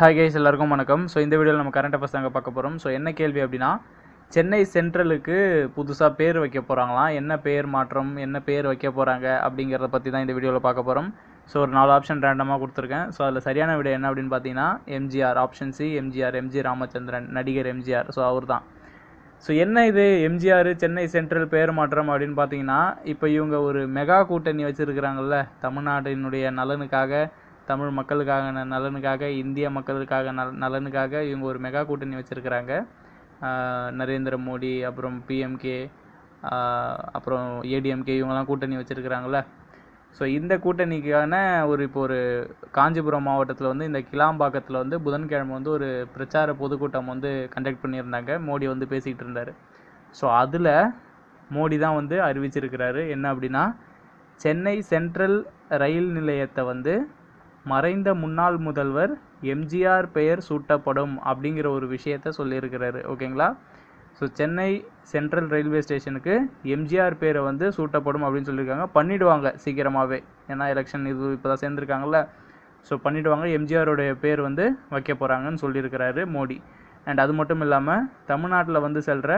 Hi guys எல்லாருக்கும் வணக்கம். So இந்த வீடியோவில் நம்ம கரண்ட் அஃபேர்ஸ் தாங்க பார்க்க போகிறோம் ஸோ என்ன கேள்வி அப்படின்னா சென்னை சென்ட்ரலுக்கு புதுசாக பேர் வைக்க போகிறாங்களாம் என்ன பேர் மாற்றம் என்ன பேர் வைக்க போகிறாங்க அப்படிங்கிறத பற்றி தான் இந்த வீடியோவில் பார்க்க போகிறோம் ஸோ ஒரு நாலு ஆப்ஷன் ரேண்டமாக கொடுத்துருக்கேன். ஸோ அதில் சரியான விட என்ன அப்படின்னு பார்த்தீங்கன்னா MGR option C MGR MG Ramachandran நடிகர் எம்ஜிஆர் ஸோ அவர் தான் ஸோ என்ன இது எம்ஜிஆர் சென்னை சென்ட்ரல் பேர் மாற்றம் அப்படின்னு பார்த்தீங்கன்னா இப்போ இவங்க ஒரு மெகா கூட்டணி வச்சுருக்கிறாங்கல்ல தமிழ்நாட்டினுடைய நலனுக்காக தமிழ் மக்களுக்காக நலனுக்காக இந்திய மக்களுக்காக நல நலனுக்காக இவங்க ஒரு மெகா கூட்டணி வச்சுருக்கிறாங்க. நரேந்திர மோடி அப்புறம் பிஎம்கே அப்புறம் ஏடிஎம்கே இவங்கெல்லாம் கூட்டணி வச்சுருக்கிறாங்கள ஸோ இந்த கூட்டணிக்கான ஒரு இப்போ ஒரு காஞ்சிபுரம் மாவட்டத்தில் வந்து இந்த கிளாம்பாக்கத்தில் வந்து புதன்கிழமை வந்து ஒரு பிரச்சார பொதுக்கூட்டம் வந்து கண்டக்ட் பண்ணியிருந்தாங்க. மோடி வந்து பேசிக்கிட்டு இருந்தார். ஸோ அதில் மோடி தான் வந்து அறிவிச்சிருக்கிறாரு. என்ன அப்படின்னா சென்னை சென்ட்ரல் ரயில் நிலையத்தை வந்து மறைந்த முன்னாள் முதல்வர் எம்ஜிஆர் பெயர் சூட்டப்படும் அப்படிங்கிற ஒரு விஷயத்த சொல்லியிருக்கிறாரு ஓகேங்களா? ஸோ சென்னை சென்ட்ரல் ரயில்வே ஸ்டேஷனுக்கு எம்ஜிஆர் பேரை வந்து சூட்டப்படும் அப்படின்னு சொல்லியிருக்காங்க. பண்ணிடுவாங்க சீக்கிரமாகவே ஏன்னா எலெக்ஷன் இது இப்போ தான் சேர்ந்துருக்காங்கல்ல. ஸோ பண்ணிடுவாங்க. எம்ஜிஆருடைய பேர் வந்து வைக்க போகிறாங்கன்னு சொல்லியிருக்கிறாரு மோடி. அண்ட் அது மட்டும் இல்லாமல் தமிழ்நாட்டில் வந்து செல்கிற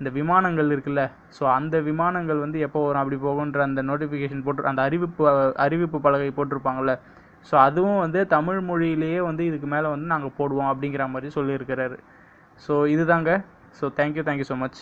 இந்த விமானங்கள் இருக்குல்ல ஸோ அந்த விமானங்கள் வந்து எப்போ வரும் அப்படி போகுன்ற அந்த நோட்டிஃபிகேஷன் போட்டு அந்த அறிவிப்பு அறிவிப்பு பலகை போட்டிருப்பாங்கல்ல ஸோ அதுவும் வந்து தமிழ் மொழியிலேயே வந்து இதுக்கு மேலே வந்து நாங்கள் போடுவோம் அப்படிங்கிற மாதிரி சொல்லியிருக்கிறாரு. ஸோ இதுதாங்க. So thank you thank you so much